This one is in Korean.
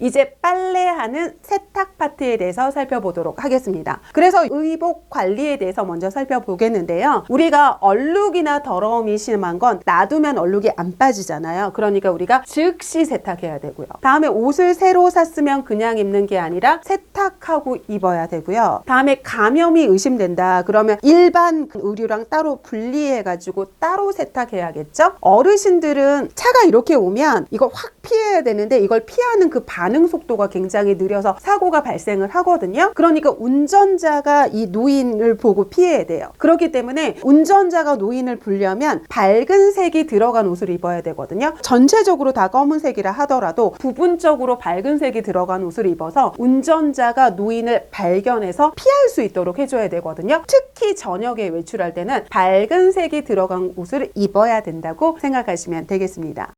이제 빨래하는 세탁 파트에 대해서 살펴보도록 하겠습니다. 그래서 의복 관리에 대해서 먼저 살펴보겠는데요. 우리가 얼룩이나 더러움이 심한 건 놔두면 얼룩이 안 빠지잖아요. 그러니까 우리가 즉시 세탁해야 되고요. 다음에 옷을 새로 샀으면 그냥 입는 게 아니라 세탁 하고 입어야 되고요. 다음에 감염이 의심된다. 그러면 일반 의류랑 따로 분리해가지고 따로 세탁해야겠죠? 어르신들은 차가 이렇게 오면 이거 확 피해야 되는데 이걸 피하는 그 반응 속도가 굉장히 느려서 사고가 발생을 하거든요. 그러니까 운전자가 이 노인을 보고 피해야 돼요. 그렇기 때문에 운전자가 노인을 불려면 밝은 색이 들어간 옷을 입어야 되거든요. 전체적으로 다 검은색이라 하더라도 부분적으로 밝은 색이 들어간 옷을 입어서 운전 자가 노인을 발견해서 피할 수 있도록 해줘야 되거든요. 특히 저녁에 외출할 때는 밝은 색이 들어간 옷을 입어야 된다고 생각하시면 되겠습니다.